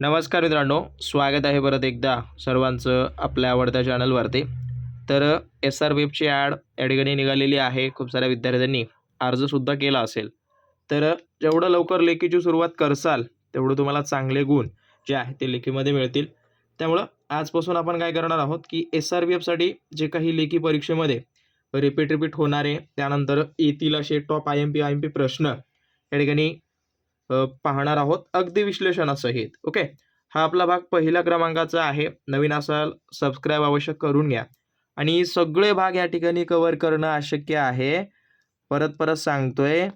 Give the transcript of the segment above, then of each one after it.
नमस्कार मित्रांनो स्वागत आहे परत एकदा सर्वांचं आपल्या आवडत्या चॅनलवरती. तर एस आर वेबची एफची ॲड या ठिकाणी निघालेली आहे खूप साऱ्या विद्यार्थ्यांनी अर्जसुद्धा केला असेल. तर जेवढं लवकर लेखीची सुरुवात करसाल तेवढं तुम्हाला चांगले गुण जे आहे ते लेखीमध्ये मिळतील. त्यामुळं आजपासून आपण काय करणार आहोत की एस आर बी एफसाठी जे काही लेखी परीक्षेमध्ये रिपीट रिपीट होणारे त्यानंतर येतील असे top I M P I M P प्रश्न या ठिकाणी पाहणार आहोत. अगदी विश्लेषणासहित. ओके? हा आपला भाग पहिल्या क्रमांकाचा आहे. नवीन असाल सबस्क्राईब अवश्य करून घ्या. आणि सगळे भाग या ठिकाणी कवर करणं अशक्य आहे. परत परत सांगतोय.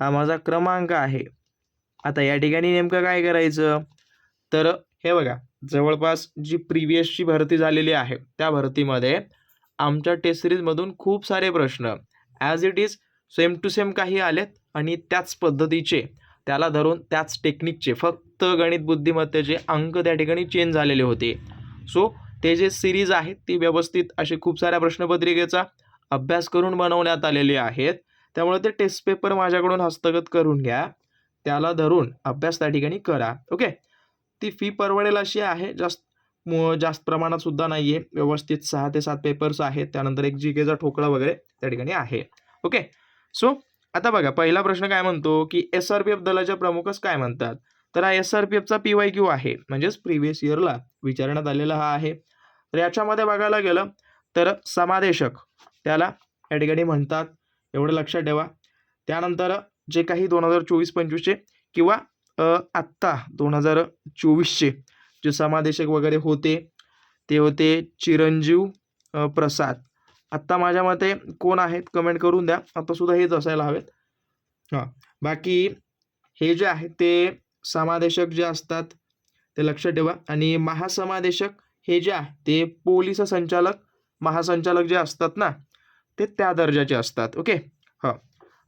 हा माझा क्रमांक आहे. आता या ठिकाणी नेमकं काय करायचं? तर हे बघा. जवळपास जी प्रिव्हियसची भरती झालेली आहे त्या भरतीमध्ये आमच्या टेस्ट सिरीजमधून खूप सारे प्रश्न. As it is same to same काही आलेत आणि त्याच पद्धतीचे. त्याला धरून त्याच टेक्निकचे फक्त गणित बुद्धिमत्तेचे अंक त्या ठिकाणी चेंज झालेले होते. सो ते जे सिरीज आहेत ती व्यवस्थित असे खूप साऱ्या प्रश्नपत्रिकेचा अभ्यास करून बनवण्यात आलेले आहेत. त्यामुळे ते टेस्ट पेपर माझ्याकडून हस्तगत करून घ्या. त्याला धरून अभ्यास त्या ठिकाणी करा. ओके ती फी परवडेल अशी आहे जास्त मो जास्त प्रमाणात सुद्धा नाही आहे व्यवस्थित सहा ते सात पेपर्स आहेत. त्यानंतर एक जी केचा ठोकळा वगैरे त्या ठिकाणी आहे. ओके सो आता बघा पहिला प्रश्न काय म्हणतो की एस आर पी एफ दलाच्या प्रमुखच काय म्हणतात? तर हा एस आर पी एफचा पी वाय क्यू आहे म्हणजेच प्रिव्हियस इयरला विचारण्यात आलेला हा आहे. तर याच्यामध्ये बघायला गेलं तर समादेशक त्याला या ठिकाणी म्हणतात एवढं लक्षात ठेवा. त्यानंतर जे काही दोन हजार चोवीस पंचवीसचे किंवा आत्ता दोन हजार चोवीसचे जे समादेशक वगैरे होते ते होते चिरंजीव प्रसाद. आत्ता माझ्या मते कोण आहेत कमेंट करून द्या. आता सुद्धा हेच असायला हवेत. हां. बाकी हे जे आहे ते समादेशक जे असतात ते लक्षात ठेवा. आणि महासमादेशक हे जे आहे ते पोलीस संचालक महासंचालक जे असतात ना ते त्या दर्जाचे असतात. ओके हां.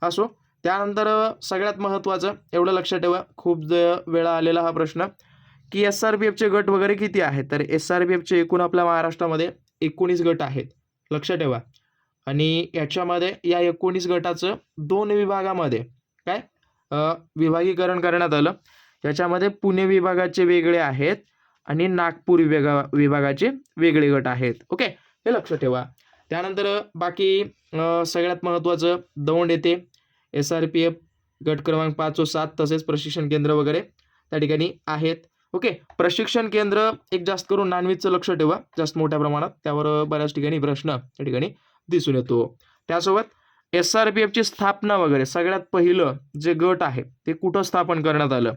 असो. त्यानंतर सगळ्यात महत्त्वाचं एवढं लक्षात ठेवा. खूप वेळा आलेला हा प्रश्न. की एस आर पी एफचे गट वगैरे किती आहेत? तर एस आर पी एफचे एकूण आपल्या महाराष्ट्रामध्ये एकोणीस गट आहेत. लक्ष ठेवा. आणि याच्यामध्ये या एकोणीस गटाचं दोन विभागामध्ये काय? विभागीकरण करण्यात आलं. याच्यामध्ये पुणे विभागाचे वेगळे आहेत आणि नागपूर विभागा विभागाचे वेगळे गट आहेत. ओके? हे लक्ष ठेवा. त्यानंतर बाकी सगळ्यात महत्त्वाचं दौंड येथे एस आर पी एफ गट क्रमांक पाच व सात तसेच प्रशिक्षण केंद्र वगैरे त्या ठिकाणी आहेत. ओके प्रशिक्षण केंद्र एक जास्त करून नॉनव्हेजचं लक्ष ठेवा जास्त मोठ्या प्रमाणात. त्यावर बऱ्याच ठिकाणी प्रश्न त्या ठिकाणी दिसून येतो. त्यासोबत एस आर पी एफची स्थापना वगैरे सगळ्यात पहिलं जे गट आहे ते कुठं स्थापन करण्यात आलं?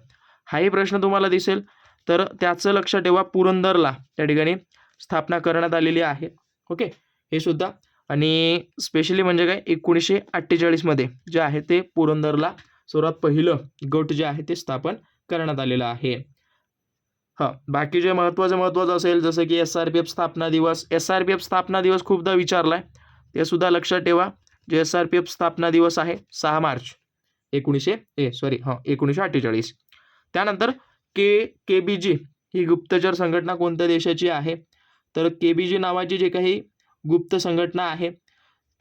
हाही प्रश्न तुम्हाला दिसेल. तर त्याचं लक्ष ठेवा पुरंदरला त्या ठिकाणी स्थापना करण्यात आलेली आहे. ओके हे सुद्धा. आणि स्पेशली म्हणजे काय एकोणीसशे अठ्ठेचाळीसमध्ये जे आहे ते पुरंदरला सर्वात पहिलं गट जे आहे ते स्थापन करण्यात आलेलं आहे. हां बाकी जे महत्त्वाचं महत्त्वाचं असेल जसं की एस आर पी एफ स्थापना दिवस एस आर पी एफ स्थापना दिवस खूपदा विचारला आहे ते सुद्धा लक्षात ठेवा. जे एस आर पी एफ स्थापना दिवस आहे सहा मार्च. एकोणीसशे ए सॉरी हां एकोणीसशे अठ्ठेचाळीस. त्यानंतर के के बी जी ही गुप्तचर संघटना कोणत्या देशाची आहे? तर के बी जी नावाची जे काही गुप्त संघटना आहे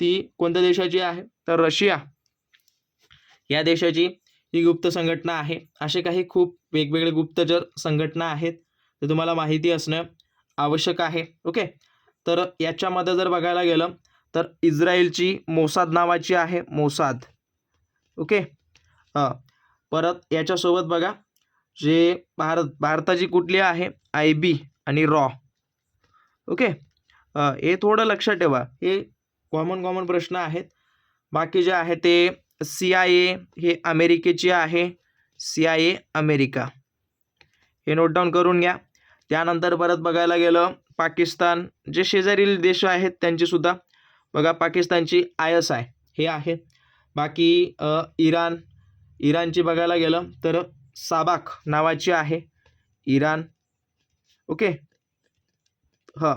ती कोणत्या देशाची आहे? तर रशिया. या देशाची ही गुप्त संघटना आहे. असे काही खूप वेगवेगळे गुप्तचर संघटना आहेत. ते तुम्हाला माहिती असणं आवश्यक आहे. ओके? तर याच्यामध्ये जर बघायला गेलं तर इस्रायलची मोसाद नावाची आहे. मोसाद. ओके? हां. परत याच्यासोबत बघा जे भारत भारताची कुठली आहे? आय बी आणि रॉ. ओके? हे थोडं लक्षात ठेवा. हे कॉमन कॉमन प्रश्न आहेत. बाकी जे आहे ते सी आय ए हे अमेरिकेची आहे. C I A America. हे नोट डाऊन करून घ्या. त्यानंतर परत बघायला गेलं पाकिस्तान जे शेजारील देश आहेत त्यांचीसुद्धा बघा पाकिस्तानची आय एस आय हे आहे. बाकी इराण. इराणची बघायला गेलं तर साबाक नावाची आहे. इराण. ओके? हां.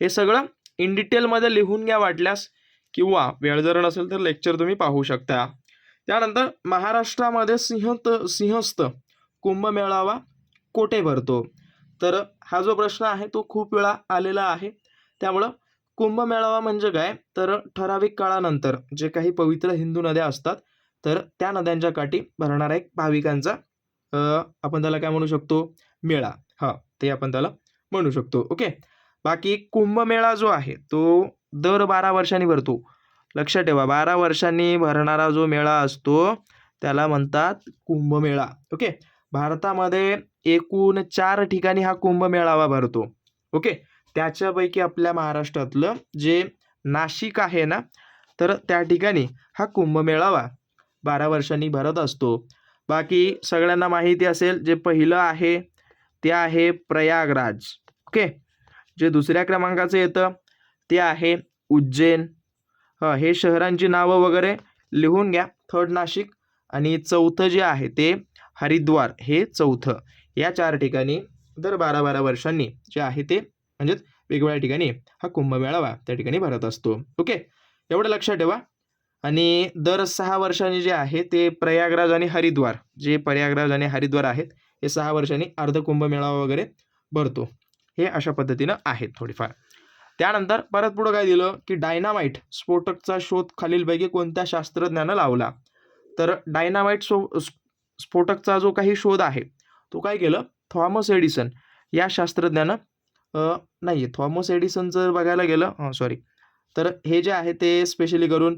हे सगळं इन डिटेलमध्ये लिहून घ्या वाटल्यास किंवा वेळ जर नसेल तर लेक्चर तुम्ही पाहू शकता. त्यानंतर महाराष्ट्रामध्ये सिंहत सिंहस्थ कुंभमेळावा कोठे भरतो? तर हा जो प्रश्न आहे तो खूप वेळा आलेला आहे. त्यामुळं कुंभमेळावा म्हणजे काय? तर ठराविक काळानंतर जे काही पवित्र हिंदू नद्या असतात तर त्या नद्यांच्या काठी भरणारा एक भाविकांचा आपण त्याला काय म्हणू शकतो? मेळा. हा ते आपण त्याला म्हणू शकतो. ओके? बाकी कुंभमेळा जो आहे तो दर बारा वर्षांनी भरतो. लक्षात ठेवा. बारा वर्षांनी भरणारा जो मेळा असतो त्याला म्हणतात कुंभमेळा. ओके? भारतामध्ये एकूण चार ठिकाणी हा कुंभमेळावा भरतो. ओके? त्याच्यापैकी आपल्या महाराष्ट्रातलं जे नाशिक आहे ना तर त्या ठिकाणी हा कुंभमेळावा बारा वर्षांनी भरत असतो. बाकी सगळ्यांना माहिती असेल जे पहिलं आहे ते आहे प्रयागराज. ओके? जे दुसऱ्या क्रमांकाचं येतं ते आहे उज्जैन. हं हे शहरांची नावं वगैरे लिहून घ्या. थर्ड नाशिक आणि चौथं जे आहे ते हरिद्वार. हे चौथं. या चार ठिकाणी दर बारा बारा वर्षांनी जे आहे ते म्हणजेच वेगवेगळ्या ठिकाणी हा कुंभमेळावा त्या ठिकाणी भरत असतो. ओके? एवढं लक्षात ठेवा. आणि दर सहा वर्षांनी जे आहे ते प्रयागराज आणि हरिद्वार. जे प्रयागराज आणि हरिद्वार आहेत हे सहा वर्षांनी अर्ध कुंभमेळावा वगैरे भरतो. हे अशा पद्धतीनं आहेत थोडीफार. त्यानंतर परत पुढं काय दिलं की डायनामाइट स्फोटकचा शोध खालीलपैकी कोणत्या शास्त्रज्ञानं लावला? तर डायनामाइट सो स्फोटकचा जो काही शोध आहे तो काय केलं? थॉमस एडिसन या शास्त्रज्ञानं नाही नाही थॉमस एडिसन जर बघायला गेलं हां सॉरी तर हे जे आहे ते स्पेशली करून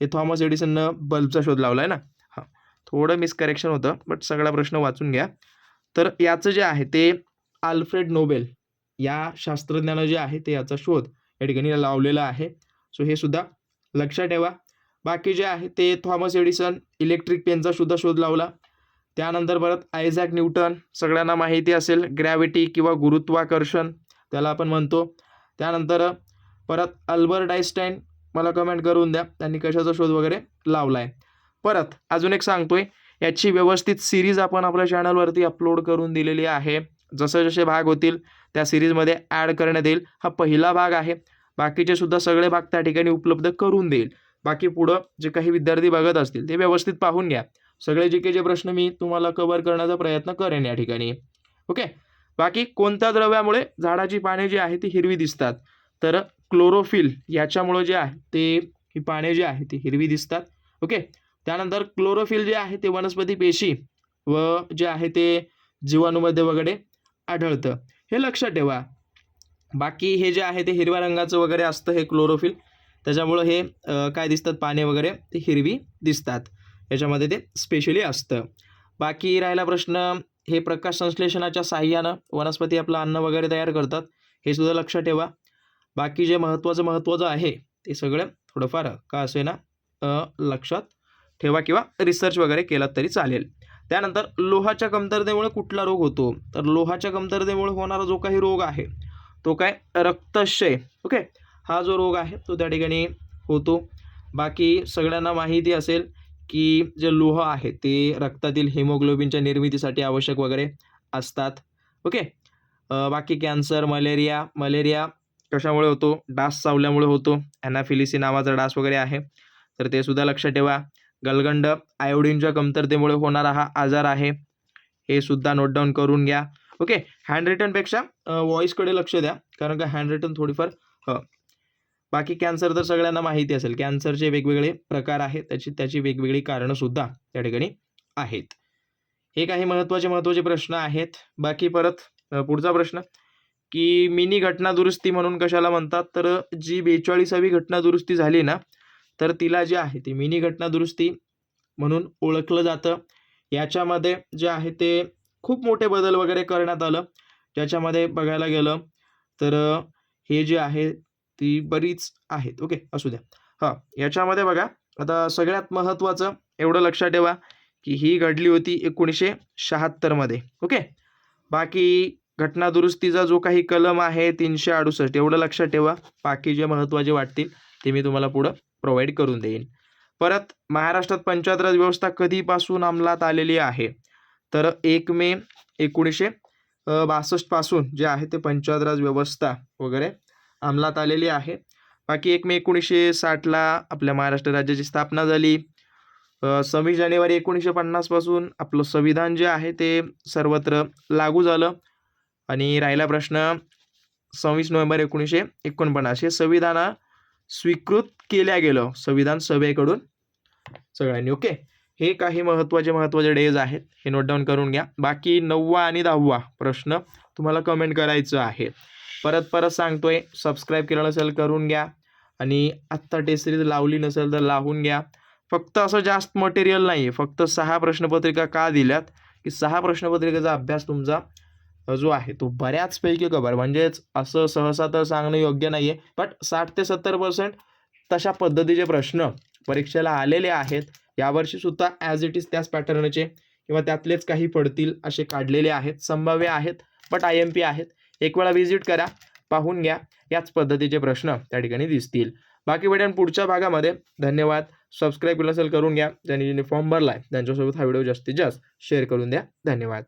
हे थॉमस एडिसननं बल्बचा शोध लावला आहे ना? हां. थोडं मिसकरेक्शन होतं बट सगळा प्रश्न वाचून घ्या. तर याचं जे आहे ते आल्फ्रेड नोबेल या शास्त्रज्ञानं जे आहे ते याचा शोध या ठिकाणी लावलेला आहे. सो हे सुद्धा लक्षात ठेवा. बाकी जे आहे ते थॉमस एडिसन इलेक्ट्रिक पेनचा सुद्धा शोध लावला. त्यानंतर परत आयझॅक न्यूटन सगळ्यांना माहिती असेल ग्रॅव्हिटी किंवा गुरुत्वाकर्षण त्याला आपण म्हणतो. त्यानंतर परत अल्बर्ट आईस्टाईन मला कमेंट करून द्या त्यांनी कशाचा शोध वगैरे लावला आहे परत अजून एक सांगतोय याची व्यवस्थित सिरीज आपण आपल्या चॅनलवरती अपलोड करून दिलेली आहे. जसे जसे भाग होतील त्या सिरीजमध्ये ॲड करण्यात येईल. हा पहिला भाग आहे. बाकीचे सुद्धा सगळे भाग त्या ठिकाणी उपलब्ध करून देईल. बाकी पुढं जे काही विद्यार्थी बघत असतील ते व्यवस्थित पाहून घ्या. सगळे जे काही जे प्रश्न मी तुम्हाला कव्हर करण्याचा प्रयत्न करेन या ठिकाणी. ओके बाकी कोणत्या द्रव्यामुळे झाडाची पाने जी आहे ती हिरवी दिसतात? तर क्लोरोफिल याच्यामुळे जे आहे ते ही पाने जी आहे ती हिरवी दिसतात. ओके त्यानंतर क्लोरोफिल जे आहे ते वनस्पती पेशी व जे आहे ते जीवाणूमध्ये वगैरे आढळतं. हे लक्षात ठेवा. बाकी हे जे आहे ते हिरव्या रंगाचं वगैरे असतं हे क्लोरोफिल त्याच्यामुळं हे काय दिसतात? पाने वगैरे ते हिरवी दिसतात. याच्यामध्ये ते स्पेशली असतं. बाकी राहिला प्रश्न हे प्रकाश संश्लेषणाच्या साह्यानं वनस्पती आपलं अन्न वगैरे तयार करतात हे सुद्धा लक्षात ठेवा. बाकी जे महत्त्वाचं महत्त्वाचं आहे ते सगळं थोडंफार का असे ना लक्षात ठेवा किंवा रिसर्च वगैरे केलात तरी चालेल. त्यानंतर लोहाच्या कमतरतेमुळे कुठला रोग होतो? तर लोहाच्या कमतरतेमुळे होणारा जो काही रोग आहे तो काय? रक्तक्षय. ओके? हा जो रोग आहे तो त्या ठिकाणी होतो. बाकी सगळ्यांना माहिती असेल की जे लोह आहे ते रक्तातील हिमोग्लोबिनच्या निर्मितीसाठी आवश्यक वगैरे असतात. ओके? बाकी कॅन्सर मलेरिया मलेरिया कशामुळे होतो? डास चावल्यामुळे होतो. ॲनाफिलिसी नावाचा डास वगैरे आहे. तर ते सुद्धा लक्षात ठेवा. गलगंड आयोडीनच्या कमतरतेमुळे होणारा हा आजार आहे. हे सुद्धा नोट डाऊन करून घ्या. ओके हँड रिटनपेक्षा व्हॉईसकडे लक्ष द्या. कारण का हँड रिटन थोडीफार बाकी कॅन्सर तर सगळ्यांना माहिती असेल. कॅन्सरचे वेगवेगळे प्रकार आहेत. त्याची त्याची वेगवेगळी कारणंसुद्धा त्या ठिकाणी आहेत. हे काही महत्त्वाचे महत्त्वाचे प्रश्न आहेत. बाकी परत पुढचा प्रश्न. की मिनी घटना दुरुस्ती म्हणून कशाला म्हणतात? तर जी बेचाळीसावी घटना दुरुस्ती झाली ना तर तिला जे आहे ती मिनी घटना दुरुस्ती म्हणून ओळखलं जातं. याच्यामध्ये जे आहे ते खूप मोठे बदल वगैरे करण्यात आलं. ज्याच्यामध्ये बघायला गेलं तर हे जे आहे ती बरीच आहेत. ओके असू द्या. हां याच्यामध्ये बघा आता सगळ्यात महत्त्वाचं एवढं लक्षात ठेवा की ही घडली होती एकोणीसशे शहात्तरमध्ये ओके? बाकी घटना दुरुस्तीचा जो काही कलम आहे तीनशे अडुसष्ट एवढं लक्षात ठेवा. बाकी जे महत्त्वाचे वाटतील ते मी तुम्हाला पुढं प्रोव्हाइड करून देईन. परत महाराष्ट्रात पंचायत राज व्यवस्था कधीपासून अंमलात आलेली आहे? तर एक मे एकोणीसशे बासष्टपासून जे आहे ते पंचायत राज व्यवस्था वगैरे अंमलात आलेली आहे. बाकी एक मे एकोणीसशे साठला आपल्या महाराष्ट्र राज्याची स्थापना झाली. सव्वीस जानेवारी एकोणीसशे पन्नासपासून आपलं संविधान जे आहे ते सर्वत्र लागू झालं. आणि राहिला प्रश्न सव्वीस नोव्हेंबर एकोणीसशे एकोणपन्नास. हे संविधाना स्वीकृत केल्या गेलं संविधान सभेकडून सगळ्यांनी. ओके हे काही महत्त्वाचे महत्त्वाचे डेज आहेत. हे नोट डाऊन करून घ्या. बाकी नववा आणि दहावा प्रश्न तुम्हाला कमेंट करायचं आहे. परत परत सांगतोय सबस्क्राईब केलं नसेल करून घ्या. आणि आत्ता टेस्ट सिरीज लावली नसेल तर लावून घ्या. फक्त असं जास्त मटेरियल नाही आहे फक्त सहा प्रश्नपत्रिका का दिल्यात? की सहा प्रश्नपत्रिकेचा अभ्यास तुमचा जो आहे तो बऱ्याचपैकी कबर. म्हणजेच असं सहसा तर सांगणं योग्य नाही आहे बट साठ ते सत्तर पर्सेंट तशा पद्धतीचे प्रश्न परीक्षेला आलेले आहेत. यावर्षीसुद्धा ॲज इट इज त्याच पॅटर्नचे किंवा त्यातलेच काही पडतील असे काढलेले आहेत संभाव्य आहेत बट आय एम पी आहेत. एक वेळा व्हिजिट करा पाहून घ्या याच पद्धतीचे प्रश्न त्या ठिकाणी दिसतील. बाकी वेड्यान पुढच्या भागामध्ये धन्यवाद. सबस्क्राईब केलं असेल करून घ्या. ज्यांनी ज्यांनी फॉर्म भरला आहे त्यांच्यासोबत हा व्हिडिओ जास्तीत जास्त शेअर करून द्या. धन्यवाद.